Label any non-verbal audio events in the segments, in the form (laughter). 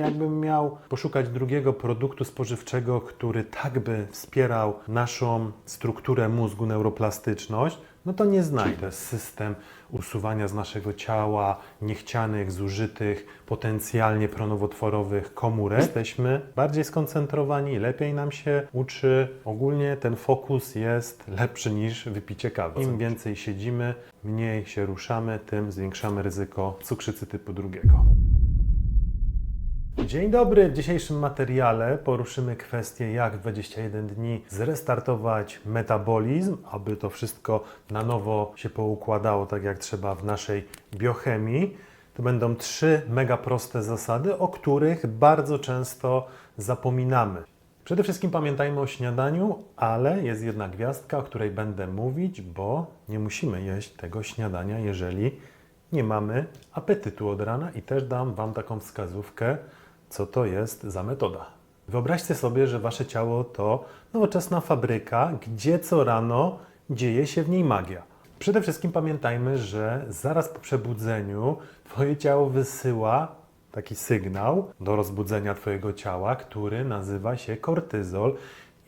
Jakbym miał poszukać drugiego produktu spożywczego, który tak by wspierał naszą strukturę mózgu, neuroplastyczność, no to nie znajdę. System usuwania z naszego ciała niechcianych, zużytych, potencjalnie pronowotworowych komórek. Jesteśmy bardziej skoncentrowani, lepiej nam się uczy. Ogólnie ten fokus jest lepszy niż wypicie kawy. Im więcej siedzimy, mniej się ruszamy, tym zwiększamy ryzyko cukrzycy typu drugiego. Dzień dobry. W dzisiejszym materiale poruszymy kwestię, jak w 21 dni zrestartować metabolizm, aby to wszystko na nowo się poukładało tak jak trzeba w naszej biochemii. To będą trzy mega proste zasady, o których bardzo często zapominamy. Przede wszystkim pamiętajmy o śniadaniu, ale jest jedna gwiazdka, o której będę mówić, bo nie musimy jeść tego śniadania, jeżeli nie mamy apetytu od rana i też dam Wam taką wskazówkę, co to jest za metoda. Wyobraźcie sobie, że Wasze ciało to nowoczesna fabryka, gdzie co rano dzieje się w niej magia. Przede wszystkim pamiętajmy, że zaraz po przebudzeniu Twoje ciało wysyła taki sygnał do rozbudzenia Twojego ciała, który nazywa się kortyzol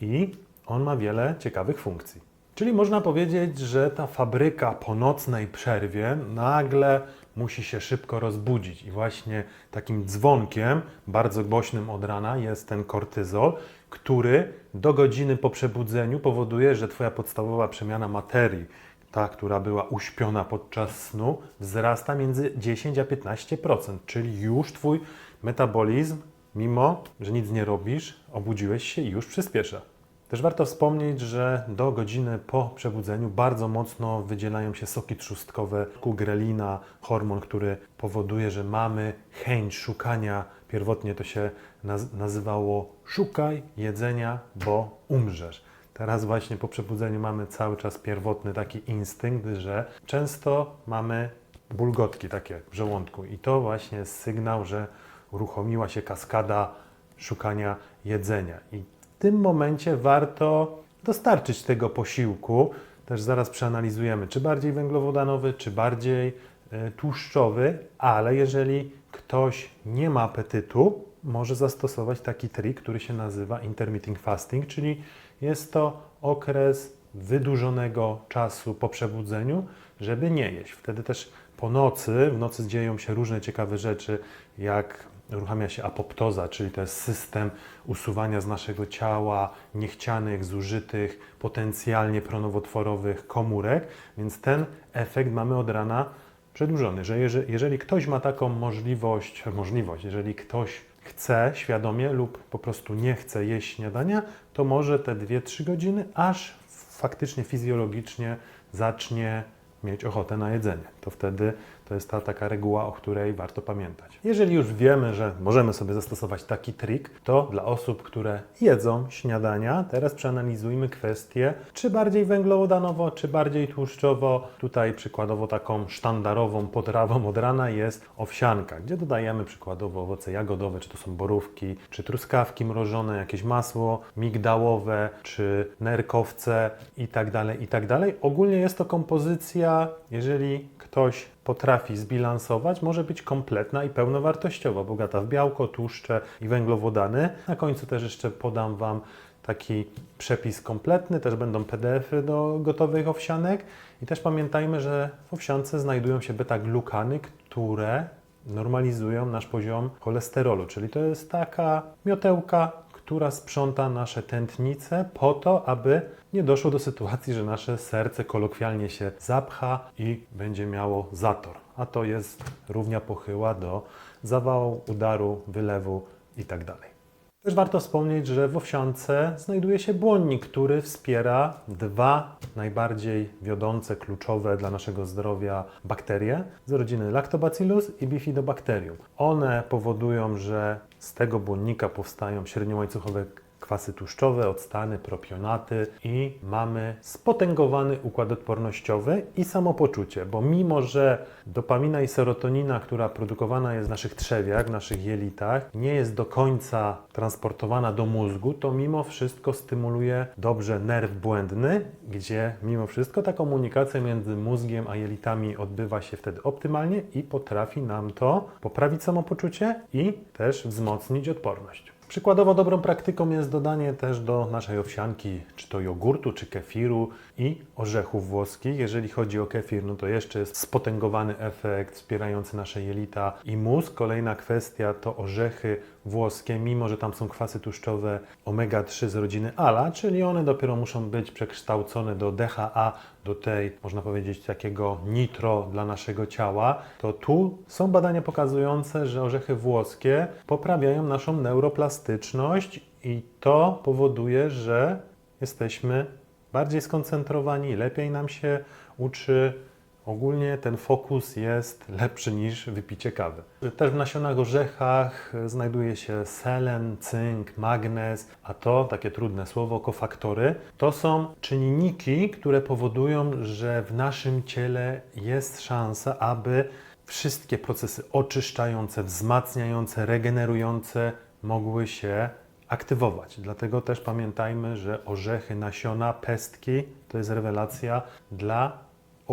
i on ma wiele ciekawych funkcji. Czyli można powiedzieć, że ta fabryka po nocnej przerwie nagle musi się szybko rozbudzić. I właśnie takim dzwonkiem, bardzo głośnym od rana, jest ten kortyzol, który do godziny po przebudzeniu powoduje, że Twoja podstawowa przemiana materii, ta, która była uśpiona podczas snu, wzrasta między 10 a 15%, czyli już Twój metabolizm, mimo że nic nie robisz, obudziłeś się i już przyspiesza. Też warto wspomnieć, że do godziny po przebudzeniu bardzo mocno wydzielają się soki trzustkowe, grelina, hormon, który powoduje, że mamy chęć szukania. Pierwotnie to się naz- nazywało szukaj jedzenia, bo umrzesz. Teraz właśnie po przebudzeniu mamy cały czas pierwotny taki instynkt, że często mamy bulgotki takie w żołądku i to właśnie jest sygnał, że uruchomiła się kaskada szukania jedzenia. I tym momencie warto dostarczyć tego posiłku. Też zaraz przeanalizujemy, czy bardziej węglowodanowy, czy bardziej e, tłuszczowy, ale jeżeli ktoś nie ma apetytu, może zastosować taki trik, który się nazywa intermittent fasting, czyli jest to okres wydłużonego czasu po przebudzeniu, żeby nie jeść. Wtedy też po nocy, w nocy dzieją się różne ciekawe rzeczy, jak uruchamia się apoptoza, czyli to jest system usuwania z naszego ciała niechcianych, zużytych, potencjalnie pronowotworowych komórek, więc ten efekt mamy od rana przedłużony, że jeżeli, jeżeli ktoś ma taką możliwość, możliwość, jeżeli ktoś chce świadomie lub po prostu nie chce jeść śniadania, to może te 2-3 godziny, aż faktycznie fizjologicznie zacznie mieć ochotę na jedzenie. To wtedy to jest ta taka reguła, o której warto pamiętać. Jeżeli już wiemy, że możemy sobie zastosować taki trik, to dla osób, które jedzą śniadania, teraz przeanalizujmy kwestię, czy bardziej węglowodanowo, czy bardziej tłuszczowo. Tutaj przykładowo taką sztandarową potrawą od rana jest owsianka, gdzie dodajemy przykładowo owoce jagodowe, czy to są borówki, czy truskawki mrożone, jakieś masło migdałowe, czy nerkowce i tak tak. Ogólnie jest to kompozycja, jeżeli ktoś potrafi zbilansować, może być kompletna i pełnowartościowa, bogata w białko, tłuszcze i węglowodany. Na końcu też jeszcze podam Wam taki przepis kompletny, też będą PDFy do gotowych owsianek. I też pamiętajmy, że w owsiance znajdują się beta-glukany, które normalizują nasz poziom cholesterolu, czyli to jest taka miotełka, która sprząta nasze tętnice po to, aby nie doszło do sytuacji, że nasze serce kolokwialnie się zapcha i będzie miało zator. A to jest równia pochyła do zawału, udaru, wylewu itd. Też warto wspomnieć, że w owsiance znajduje się błonnik, który wspiera dwa najbardziej wiodące, kluczowe dla naszego zdrowia bakterie z rodziny Lactobacillus i Bifidobacterium. One powodują, że z tego błonnika powstają średniołańcuchowe kwasy tłuszczowe, octany, propionaty i mamy spotęgowany układ odpornościowy i samopoczucie, bo mimo, że dopamina i serotonina, która produkowana jest w naszych trzewiach, w naszych jelitach, nie jest do końca transportowana do mózgu, to mimo wszystko stymuluje dobrze nerw błędny, gdzie mimo wszystko ta komunikacja między mózgiem a jelitami odbywa się wtedy optymalnie i potrafi nam to poprawić samopoczucie i też wzmocnić odporność. Przykładowo dobrą praktyką jest dodanie też do naszej owsianki czy to jogurtu, czy kefiru i orzechów włoskich. Jeżeli chodzi o kefir, no to jeszcze jest spotęgowany efekt wspierający nasze jelita i mózg. Kolejna kwestia to orzechy włoskie, mimo że tam są kwasy tłuszczowe omega-3 z rodziny ALA, czyli one dopiero muszą być przekształcone do DHA, do tej, można powiedzieć, takiego nitro dla naszego ciała, to tu są badania pokazujące, że orzechy włoskie poprawiają naszą neuroplastyczność i to powoduje, że jesteśmy bardziej skoncentrowani, lepiej nam się uczy. Ogólnie ten fokus jest lepszy niż wypicie kawy. Też w nasionach orzechach znajduje się selen, cynk, magnez, a to takie trudne słowo, kofaktory. To są czynniki, które powodują, że w naszym ciele jest szansa, aby wszystkie procesy oczyszczające, wzmacniające, regenerujące mogły się aktywować. Dlatego też pamiętajmy, że orzechy, nasiona, pestki to jest rewelacja dla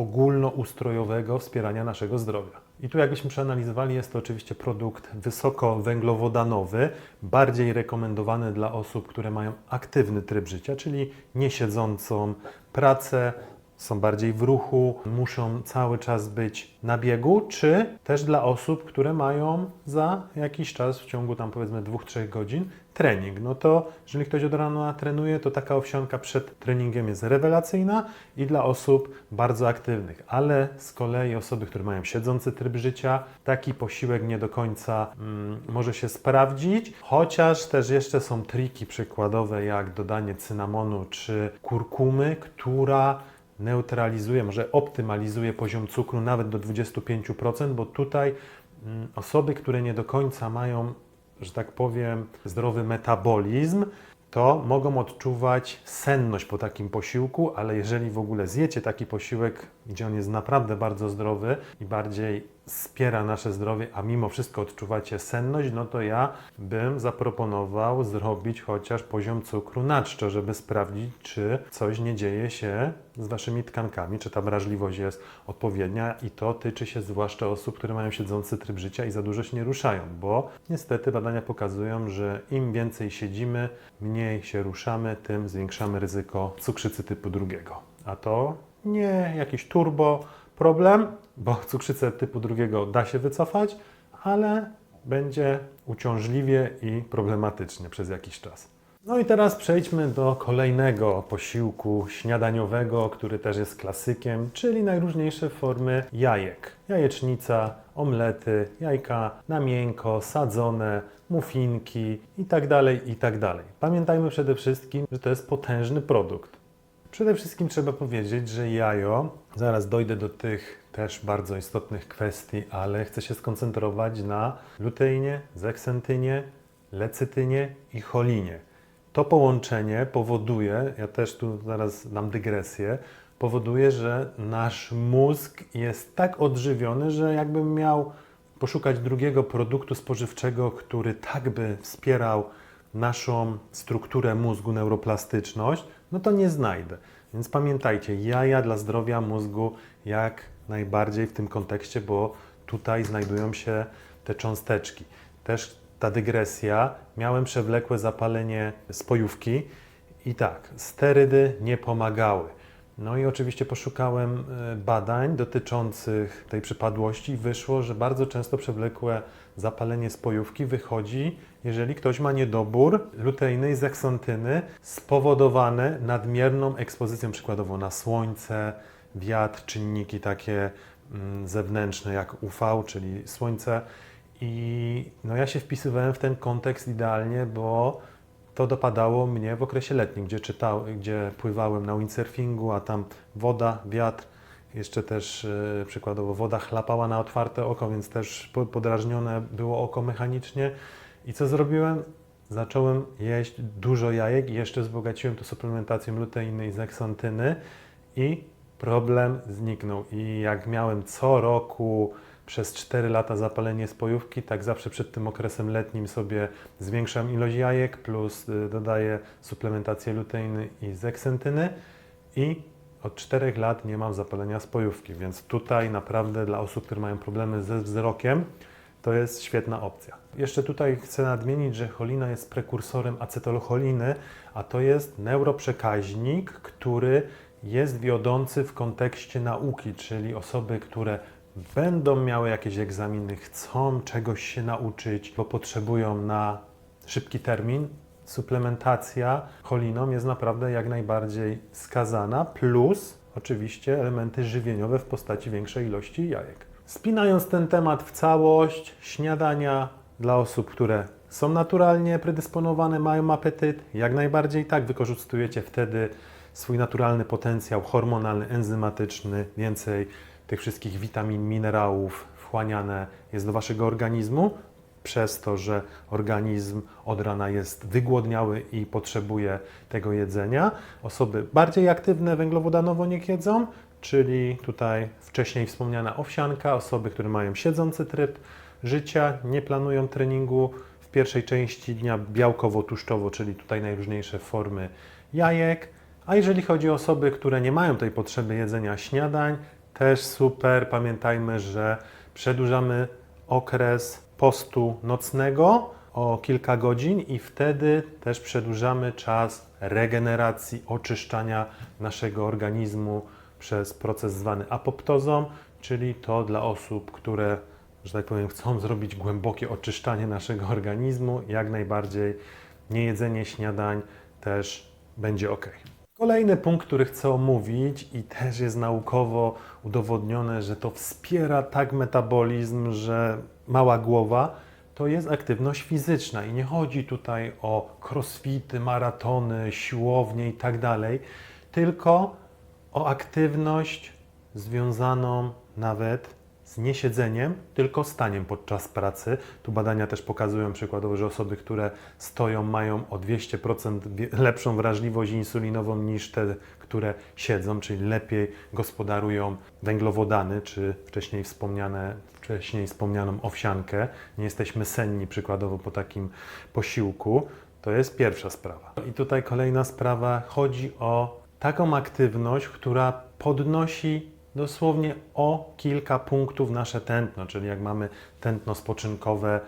ogólnoustrojowego wspierania naszego zdrowia. I tu jakbyśmy przeanalizowali, jest to oczywiście produkt wysokowęglowodanowy, bardziej rekomendowany dla osób, które mają aktywny tryb życia, czyli niesiedzącą pracę, są bardziej w ruchu, muszą cały czas być na biegu, czy też dla osób, które mają za jakiś czas w ciągu tam powiedzmy 2-3 godzin trening. No to jeżeli ktoś od rana trenuje, to taka owsianka przed treningiem jest rewelacyjna i dla osób bardzo aktywnych, ale z kolei osoby, które mają siedzący tryb życia, taki posiłek nie do końca mm, może się sprawdzić, chociaż też jeszcze są triki przykładowe, jak dodanie cynamonu czy kurkumy, która neutralizuje, może optymalizuje poziom cukru nawet do 25%, bo tutaj mm, osoby, które nie do końca mają, że tak powiem, zdrowy metabolizm, to mogą odczuwać senność po takim posiłku, ale jeżeli w ogóle zjecie taki posiłek, gdzie on jest naprawdę bardzo zdrowy i bardziej wspiera nasze zdrowie, a mimo wszystko odczuwacie senność, no to ja bym zaproponował zrobić chociaż poziom cukru na czczo, żeby sprawdzić, czy coś nie dzieje się z waszymi tkankami, czy ta wrażliwość jest odpowiednia i to tyczy się zwłaszcza osób, które mają siedzący tryb życia i za dużo się nie ruszają, bo niestety badania pokazują, że im więcej siedzimy, mniej się ruszamy, tym zwiększamy ryzyko cukrzycy typu drugiego. A to nie jakiś turbo problem, bo cukrzycę typu drugiego da się wycofać, ale będzie uciążliwie i problematycznie przez jakiś czas. No i teraz przejdźmy do kolejnego posiłku śniadaniowego, który też jest klasykiem, czyli najróżniejsze formy jajek. Jajecznica, omlety, jajka na miękko, sadzone, muffinki itd., itd. Pamiętajmy przede wszystkim, że to jest potężny produkt. Przede wszystkim trzeba powiedzieć, że jajo, zaraz dojdę do tych też bardzo istotnych kwestii, ale chcę się skoncentrować na luteinie, zeksentynie, lecytynie i cholinie. To połączenie powoduje, ja też tu zaraz dam dygresję, powoduje, że nasz mózg jest tak odżywiony, że jakbym miał poszukać drugiego produktu spożywczego, który tak by wspierał naszą strukturę mózgu, neuroplastyczność, no to nie znajdę. Więc pamiętajcie, jaja dla zdrowia mózgu jak najbardziej w tym kontekście, bo tutaj znajdują się te cząsteczki. Też ta dygresja, miałem przewlekłe zapalenie spojówki i tak, sterydy nie pomagały. No i oczywiście poszukałem e, badań dotyczących tej przypadłości i wyszło, że bardzo często przewlekłe zapalenie spojówki wychodzi, jeżeli ktoś ma niedobór luteiny i zeksantyny spowodowane nadmierną ekspozycją przykładowo na słońce, wiatr, czynniki takie mm, zewnętrzne jak UV, czyli słońce. I no ja się wpisywałem w ten kontekst idealnie, bo to dopadało mnie w okresie letnim, gdzie, czytał, gdzie pływałem na windsurfingu, a tam woda, wiatr, jeszcze też e, przykładowo woda chlapała na otwarte oko, więc też po- podrażnione było oko mechanicznie. I co zrobiłem? zacząłem jeść dużo jajek i jeszcze wzbogaciłem to suplementacją luteiny i zeksantyny i problem zniknął. I jak miałem co roku przez 4 lata zapalenie spojówki, tak zawsze przed tym okresem letnim sobie zwiększam ilość jajek plus y, dodaję suplementację luteiny i zeksantyny i od 4 lat nie mam zapalenia spojówki, więc tutaj naprawdę dla osób, które mają problemy ze wzrokiem, to jest świetna opcja. Jeszcze tutaj chcę nadmienić, że cholina jest prekursorem acetylcholiny, a to jest neuroprzekaźnik, który jest wiodący w kontekście nauki, czyli osoby, które będą miały jakieś egzaminy, chcą czegoś się nauczyć, bo potrzebują na szybki termin, suplementacja choliną jest naprawdę jak najbardziej skazana, plus oczywiście elementy żywieniowe w postaci większej ilości jajek. Spinając ten temat w całość, śniadania dla osób, które są naturalnie predysponowane, mają apetyt, jak najbardziej tak wykorzystujecie wtedy swój naturalny potencjał hormonalny, enzymatyczny, więcej tych wszystkich witamin, minerałów wchłaniane jest do waszego organizmu, przez to, że organizm od rana jest wygłodniały i potrzebuje tego jedzenia. Osoby bardziej aktywne węglowodanowo nie jedzą, czyli tutaj wcześniej wspomniana owsianka, osoby, które mają siedzący tryb życia, nie planują treningu w pierwszej części dnia białkowo-tłuszczowo, czyli tutaj najróżniejsze formy jajek. A jeżeli chodzi o osoby, które nie mają tej potrzeby jedzenia śniadań, też super. Pamiętajmy, że przedłużamy okres postu nocnego o kilka godzin i wtedy też przedłużamy czas regeneracji, oczyszczania naszego organizmu przez proces zwany apoptozą, czyli to dla osób, które, że tak powiem, chcą zrobić głębokie oczyszczanie naszego organizmu, jak najbardziej niejedzenie śniadań też będzie ok. Kolejny punkt, który chcę omówić i też jest naukowo udowodnione, że to wspiera tak metabolizm, że mała głowa, to jest aktywność fizyczna. I nie chodzi tutaj o crossfity, maratony, siłownie i tak dalej, tylko o aktywność związaną nawet z niesiedzeniem, tylko staniem podczas pracy. Tu badania też pokazują przykładowo, że osoby, które stoją, mają o 200% wie- lepszą wrażliwość insulinową niż te, które siedzą, czyli lepiej gospodarują węglowodany, czy wcześniej, wspomniane, wcześniej wspomnianą owsiankę. Nie jesteśmy senni przykładowo po takim posiłku. To jest pierwsza sprawa. I tutaj kolejna sprawa. Chodzi o taką aktywność, która podnosi dosłownie o kilka punktów nasze tętno, czyli jak mamy tętno spoczynkowe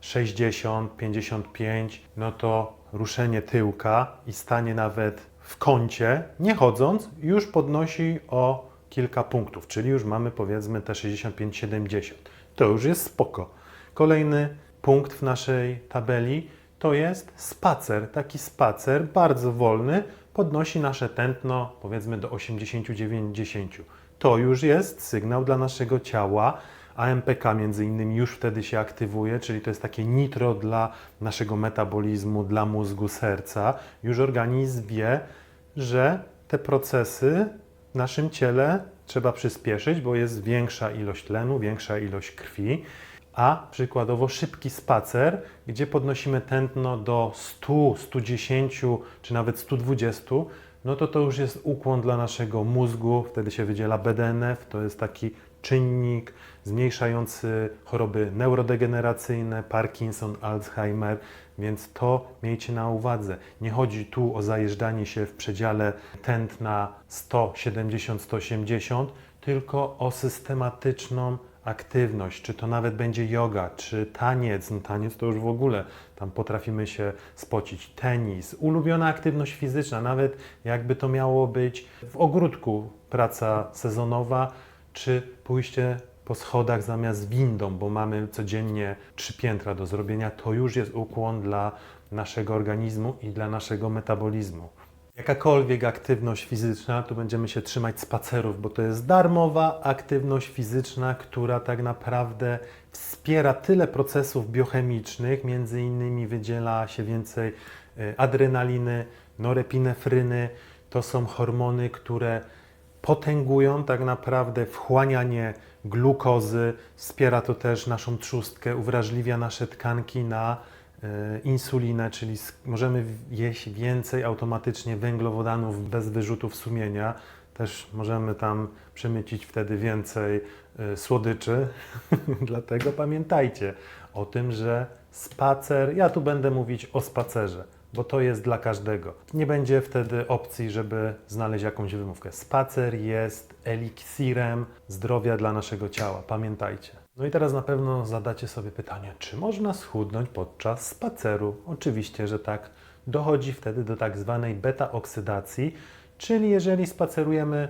60, 55, no to ruszenie tyłka i stanie nawet w kącie, nie chodząc, już podnosi o kilka punktów, czyli już mamy powiedzmy te 65-70. To już jest spoko. Kolejny punkt w naszej tabeli to jest spacer. Taki spacer bardzo wolny podnosi nasze tętno powiedzmy do 80-90. To już jest sygnał dla naszego ciała. AMPK między innymi już wtedy się aktywuje, czyli to jest takie nitro dla naszego metabolizmu, dla mózgu, serca. Już organizm wie, że te procesy w naszym ciele trzeba przyspieszyć, bo jest większa ilość tlenu, większa ilość krwi. A przykładowo szybki spacer, gdzie podnosimy tętno do 100, 110 czy nawet 120, no to to już jest ukłon dla naszego mózgu. Wtedy się wydziela BDNF, to jest taki czynnik zmniejszający choroby neurodegeneracyjne, Parkinson, Alzheimer, więc to miejcie na uwadze. Nie chodzi tu o zajeżdżanie się w przedziale tętna 170-180, tylko o systematyczną aktywność, czy to nawet będzie yoga, czy taniec, no taniec to już w ogóle, tam potrafimy się spocić, tenis, ulubiona aktywność fizyczna, nawet jakby to miało być w ogródku praca sezonowa, czy pójście po schodach zamiast windą, bo mamy codziennie trzy piętra do zrobienia, to już jest ukłon dla naszego organizmu i dla naszego metabolizmu. Jakakolwiek aktywność fizyczna, tu będziemy się trzymać spacerów, bo to jest darmowa aktywność fizyczna, która tak naprawdę wspiera tyle procesów biochemicznych, między innymi wydziela się więcej e, adrenaliny, norepinefryny. To są hormony, które potęgują tak naprawdę wchłanianie glukozy, wspiera to też naszą trzustkę, uwrażliwia nasze tkanki na insulinę, czyli możemy jeść więcej automatycznie węglowodanów bez wyrzutów sumienia. Też możemy tam przemycić wtedy więcej e, słodyczy. (laughs) Dlatego pamiętajcie o tym, że spacer, ja tu będę mówić o spacerze, bo to jest dla każdego. Nie będzie wtedy opcji, żeby znaleźć jakąś wymówkę. Spacer jest eliksirem zdrowia dla naszego ciała, pamiętajcie. No i teraz na pewno zadacie sobie pytanie, czy można schudnąć podczas spaceru? Oczywiście, że tak. Dochodzi wtedy do tak zwanej beta-oksydacji, czyli jeżeli spacerujemy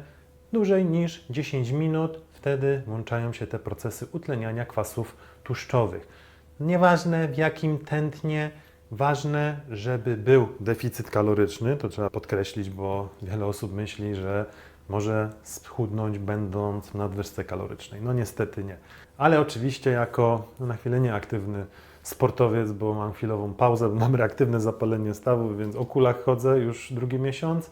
dłużej niż 10 minut, wtedy włączają się te procesy utleniania kwasów tłuszczowych. Nieważne w jakim tętnie, ważne, żeby był deficyt kaloryczny, to trzeba podkreślić, bo wiele osób myśli, że może schudnąć będąc w nadwyżce kalorycznej. No niestety nie. Ale oczywiście jako no na chwilę nieaktywny sportowiec, bo mam chwilową pauzę, mam reaktywne zapalenie stawu, więc o kulach chodzę już drugi miesiąc,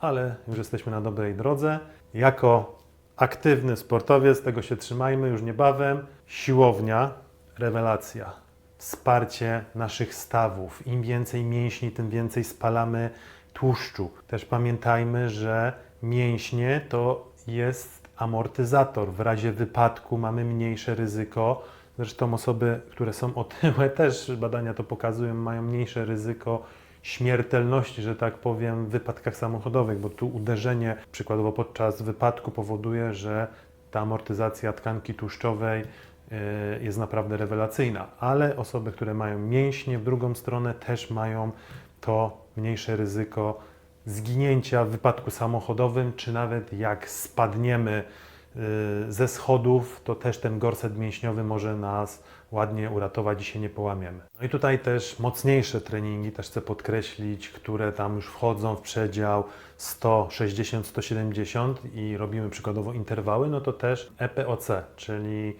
ale już jesteśmy na dobrej drodze. Jako aktywny sportowiec, tego się trzymajmy już niebawem. Siłownia, rewelacja. Wsparcie naszych stawów. Im więcej mięśni, tym więcej spalamy tłuszczu. Też pamiętajmy, że mięśnie to jest amortyzator. W razie wypadku mamy mniejsze ryzyko. Zresztą osoby, które są otyłe, (laughs) też badania to pokazują, mają mniejsze ryzyko śmiertelności, że tak powiem, w wypadkach samochodowych, bo tu uderzenie przykładowo podczas wypadku powoduje, że ta amortyzacja tkanki tłuszczowej y, jest naprawdę rewelacyjna, ale osoby, które mają mięśnie w drugą stronę też mają to mniejsze ryzyko zginięcia w wypadku samochodowym, czy nawet jak spadniemy y, ze schodów, to też ten gorset mięśniowy może nas ładnie uratować i się nie połamiemy. No i tutaj też mocniejsze treningi, też chcę podkreślić, które tam już wchodzą w przedział 160-170 i robimy przykładowo interwały, no to też EPOC, czyli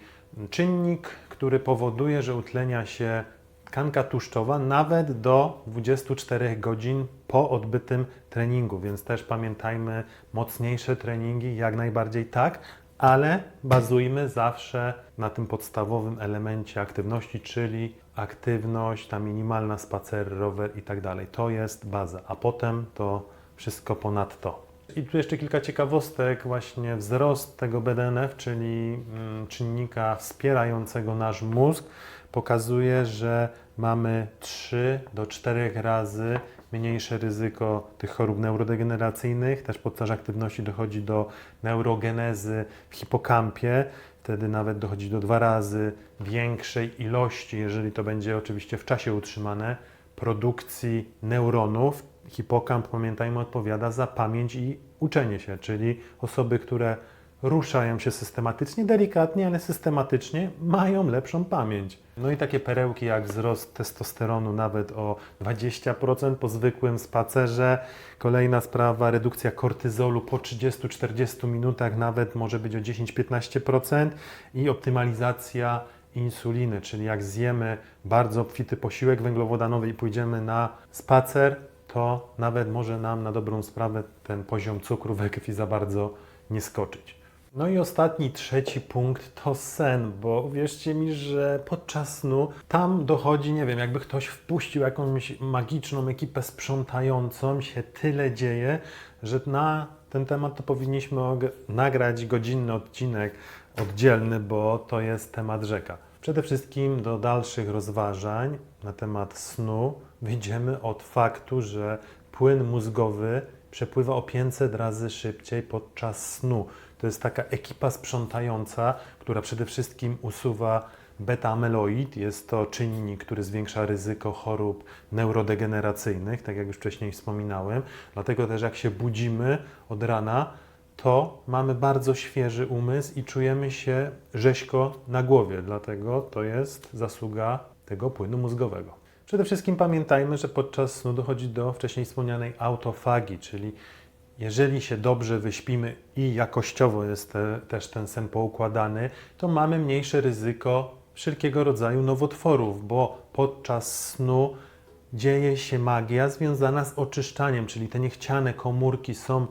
czynnik, który powoduje, że utlenia się tkanka tłuszczowa nawet do 24 godzin po odbytym treningu, więc też pamiętajmy, mocniejsze treningi jak najbardziej tak, ale bazujmy zawsze na tym podstawowym elemencie aktywności, czyli aktywność, ta minimalna spacer, rower i tak dalej. To jest baza, a potem to wszystko ponadto. I tu jeszcze kilka ciekawostek, właśnie wzrost tego BDNF, czyli mm, czynnika wspierającego nasz mózg, pokazuje, że mamy 3 do 4 razy mniejsze ryzyko tych chorób neurodegeneracyjnych. Też podczas aktywności dochodzi do neurogenezy w hipokampie. Wtedy nawet dochodzi do dwa razy większej ilości, jeżeli to będzie oczywiście w czasie utrzymane, produkcji neuronów. Hipokamp, pamiętajmy, odpowiada za pamięć i uczenie się, czyli osoby, które ruszają się systematycznie, delikatnie, ale systematycznie, mają lepszą pamięć. No i takie perełki jak wzrost testosteronu nawet o 20% po zwykłym spacerze. Kolejna sprawa, redukcja kortyzolu po 30-40 minutach nawet może być o 10-15% i optymalizacja insuliny, czyli jak zjemy bardzo obfity posiłek węglowodanowy i pójdziemy na spacer, to nawet może nam na dobrą sprawę ten poziom cukru we krwi za bardzo nie skoczyć. No i ostatni, trzeci punkt to sen, bo uwierzcie mi, że podczas snu tam dochodzi, nie wiem, jakby ktoś wpuścił jakąś magiczną ekipę sprzątającą, się tyle dzieje, że na ten temat to powinniśmy nagrać godzinny odcinek oddzielny, bo to jest temat rzeka. Przede wszystkim do dalszych rozważań na temat snu wyjdziemy od faktu, że płyn mózgowy przepływa o 500 razy szybciej podczas snu. To jest taka ekipa sprzątająca, która przede wszystkim usuwa beta-amyloid. Jest to czynnik, który zwiększa ryzyko chorób neurodegeneracyjnych, tak jak już wcześniej wspominałem. Dlatego też jak się budzimy od rana, to mamy bardzo świeży umysł i czujemy się rzeźko na głowie. Dlatego to jest zasługa tego płynu mózgowego. Przede wszystkim pamiętajmy, że podczas snu dochodzi do wcześniej wspomnianej autofagii, czyli jeżeli się dobrze wyśpimy i jakościowo jest te, też ten sen poukładany, to mamy mniejsze ryzyko wszelkiego rodzaju nowotworów, bo podczas snu dzieje się magia związana z oczyszczaniem, czyli te niechciane komórki są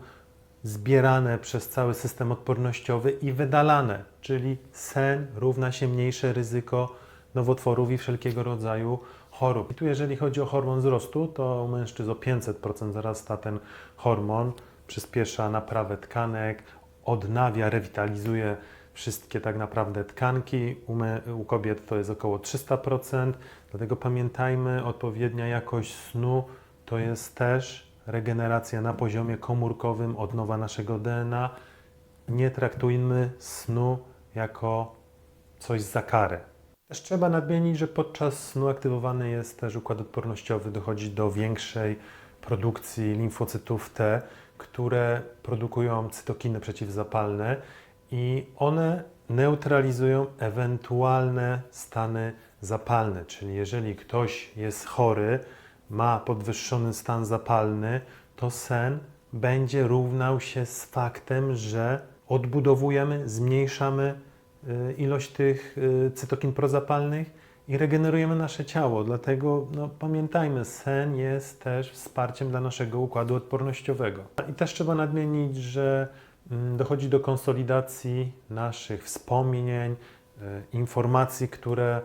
zbierane przez cały system odpornościowy i wydalane, czyli sen równa się mniejsze ryzyko nowotworów i wszelkiego rodzaju chorób. I tu jeżeli chodzi o hormon wzrostu, to u mężczyzn o 500% wzrasta ten hormon, przyspiesza naprawę tkanek, odnawia, rewitalizuje wszystkie tak naprawdę tkanki. U, me, u kobiet to jest około 300%, dlatego pamiętajmy, odpowiednia jakość snu to jest też regeneracja na poziomie komórkowym, odnowa naszego DNA. Nie traktujmy snu jako coś za karę. Też trzeba nadmienić, że podczas snu aktywowany jest też układ odpornościowy, dochodzi do większej produkcji limfocytów T, które produkują cytokiny przeciwzapalne i one neutralizują ewentualne stany zapalne. Czyli jeżeli ktoś jest chory, ma podwyższony stan zapalny, to sen będzie równał się z faktem, że odbudowujemy, zmniejszamy y, ilość tych y, cytokin prozapalnych i regenerujemy nasze ciało. Dlatego no, pamiętajmy, sen jest też wsparciem dla naszego układu odpornościowego. I też trzeba nadmienić, że mm, dochodzi do konsolidacji naszych wspomnień, y, informacji, które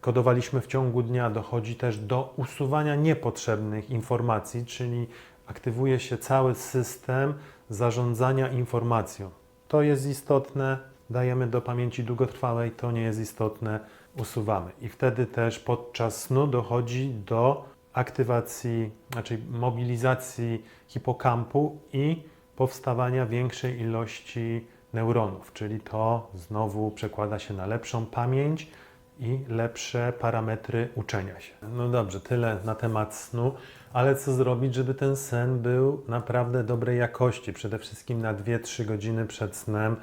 kodowaliśmy w ciągu dnia. Dochodzi też do usuwania niepotrzebnych informacji, czyli aktywuje się cały system zarządzania informacją. To jest istotne, dajemy do pamięci długotrwałej, to nie jest istotne, usuwamy. I wtedy też podczas snu dochodzi do aktywacji, znaczy mobilizacji hipokampu i powstawania większej ilości neuronów, czyli to znowu przekłada się na lepszą pamięć i lepsze parametry uczenia się. No dobrze, tyle na temat snu, ale co zrobić, żeby ten sen był naprawdę dobrej jakości? Przede wszystkim na 2-3 godziny przed snem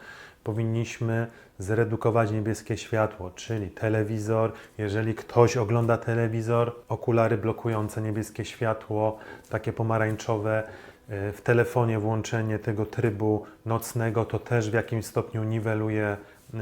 powinniśmy zredukować niebieskie światło, czyli telewizor. Jeżeli ktoś ogląda telewizor, okulary blokujące niebieskie światło, takie pomarańczowe, y, w telefonie włączenie tego trybu nocnego to też w jakimś stopniu niweluje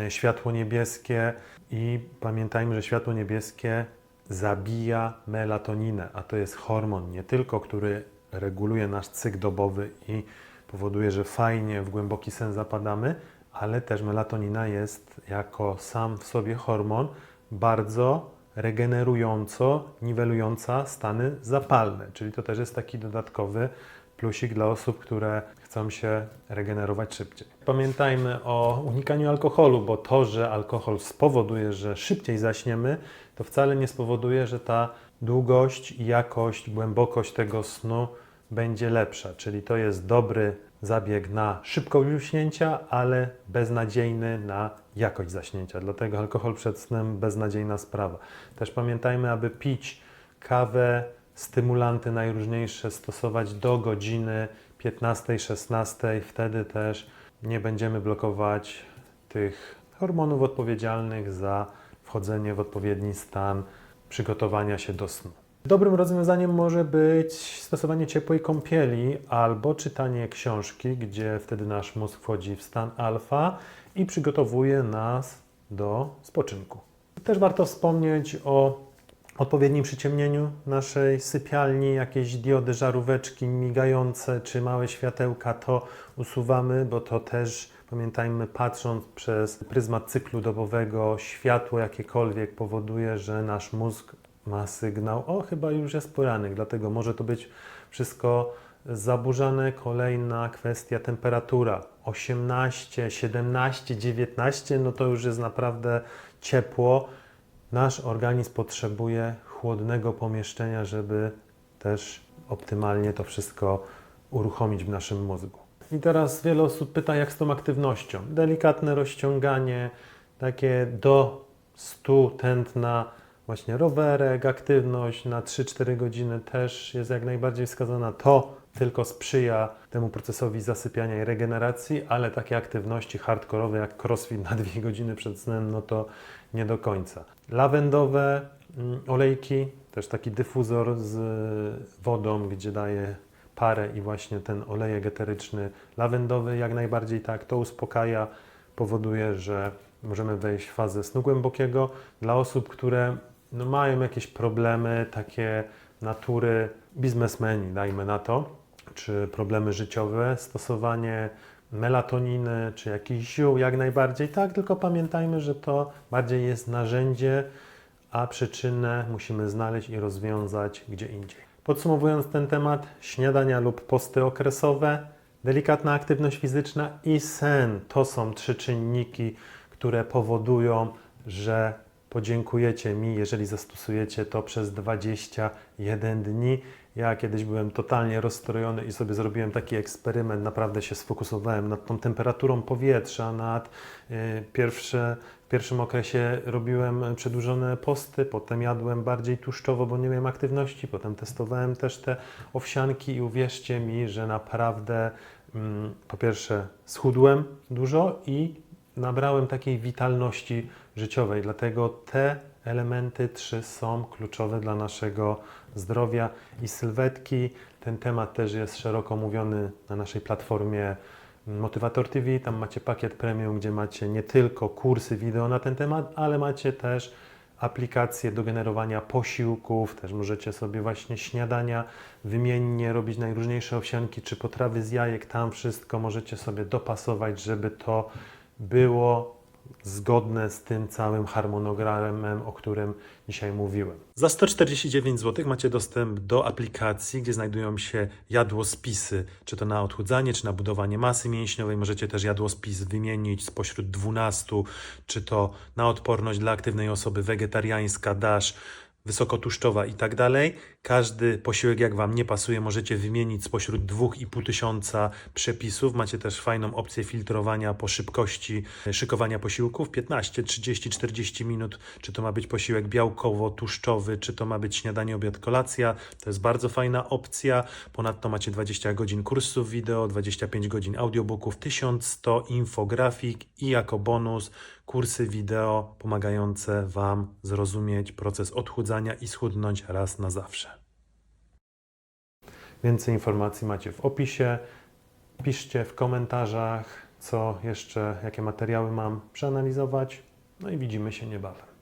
y, światło niebieskie i pamiętajmy, że światło niebieskie zabija melatoninę, a to jest hormon nie tylko, który reguluje nasz cykl dobowy i powoduje, że fajnie w głęboki sen zapadamy, ale też melatonina jest jako sam w sobie hormon bardzo regenerująco, niwelująca stany zapalne, czyli to też jest taki dodatkowy plusik dla osób, które chcą się regenerować szybciej. Pamiętajmy o unikaniu alkoholu, bo to, że alkohol spowoduje, że szybciej zaśniemy, to wcale nie spowoduje, że ta długość, jakość, głębokość tego snu będzie lepsza. Czyli to jest dobry zabieg na szybkość uśnięcia, ale beznadziejny na jakość zaśnięcia. Dlatego alkohol przed snem beznadziejna sprawa. Też pamiętajmy, aby pić kawę, stymulanty najróżniejsze stosować do godziny 15-16. Wtedy też nie będziemy blokować tych hormonów odpowiedzialnych za wchodzenie w odpowiedni stan przygotowania się do snu. Dobrym rozwiązaniem może być stosowanie ciepłej kąpieli albo czytanie książki, gdzie wtedy nasz mózg wchodzi w stan alfa i przygotowuje nas do spoczynku. Też warto wspomnieć o odpowiednim przyciemnieniu naszej sypialni, jakieś diody, żaróweczki migające czy małe światełka, to usuwamy, bo to też pamiętajmy, patrząc przez pryzmat cyklu dobowego, światło jakiekolwiek powoduje, że nasz mózg ma sygnał, o chyba już jest poranek, dlatego może to być wszystko zaburzane. Kolejna kwestia temperatura 18, 17, 19, no to już jest naprawdę ciepło. Nasz organizm potrzebuje chłodnego pomieszczenia, żeby też optymalnie to wszystko uruchomić w naszym mózgu. I teraz wiele osób pyta, jak z tą aktywnością. Delikatne rozciąganie, takie do 100 tętna, właśnie rowerek, aktywność na 3-4 godziny też jest jak najbardziej wskazana. To tylko sprzyja temu procesowi zasypiania i regeneracji, ale takie aktywności hardkorowe jak crossfit na 2 godziny przed snem, no to nie do końca. Lawendowe mm, olejki, też taki dyfuzor z wodą, gdzie daje parę i właśnie ten olejek eteryczny lawendowy, jak najbardziej tak, to uspokaja, powoduje, że możemy wejść w fazę snu głębokiego. Dla osób, które no, mają jakieś problemy takie natury biznesmeni, dajmy na to, czy problemy życiowe, stosowanie melatoniny, czy jakichś ziół, jak najbardziej tak, tylko pamiętajmy, że to bardziej jest narzędzie, a przyczynę musimy znaleźć i rozwiązać gdzie indziej. Podsumowując ten temat, śniadania lub posty okresowe, delikatna aktywność fizyczna i sen to są trzy czynniki, które powodują, że podziękujecie mi, jeżeli zastosujecie to przez 21 dni. Ja kiedyś byłem totalnie rozstrojony i sobie zrobiłem taki eksperyment. Naprawdę się sfokusowałem nad tą temperaturą powietrza, nad y, pierwsze, w pierwszym okresie robiłem przedłużone posty, potem jadłem bardziej tłuszczowo, bo nie miałem aktywności, potem testowałem też te owsianki i uwierzcie mi, że naprawdę mm, po pierwsze schudłem dużo i nabrałem takiej witalności życiowej. Dlatego te elementy trzy są kluczowe dla naszego zdrowia i sylwetki. Ten temat też jest szeroko mówiony na naszej platformie Motivator TV. Tam macie pakiet premium, gdzie macie nie tylko kursy wideo na ten temat, ale macie też aplikacje do generowania posiłków, też możecie sobie właśnie śniadania wymiennie robić najróżniejsze owsianki czy potrawy z jajek, tam wszystko możecie sobie dopasować, żeby to było zgodne z tym całym harmonogramem, o którym dzisiaj mówiłem. Za 149 zł macie dostęp do aplikacji, gdzie znajdują się jadłospisy, czy to na odchudzanie, czy na budowanie masy mięśniowej. Możecie też jadłospis wymienić spośród 12, czy to na odporność dla aktywnej osoby wegetariańska, dasz, wysokotłuszczowa i tak dalej. Każdy posiłek, jak Wam nie pasuje, możecie wymienić spośród 2,5 tysiąca przepisów. Macie też fajną opcję filtrowania po szybkości e, szykowania posiłków 15, 30, 40 minut. Czy to ma być posiłek białkowo-tłuszczowy, czy to ma być śniadanie, obiad, kolacja. To jest bardzo fajna opcja. Ponadto macie 20 godzin kursów wideo, 25 godzin audiobooków, 1100 infografik i jako bonus kursy wideo pomagające Wam zrozumieć proces odchudzania i schudnąć raz na zawsze. Więcej informacji macie w opisie. Piszcie w komentarzach, co jeszcze, jakie materiały mam przeanalizować. No i widzimy się niebawem.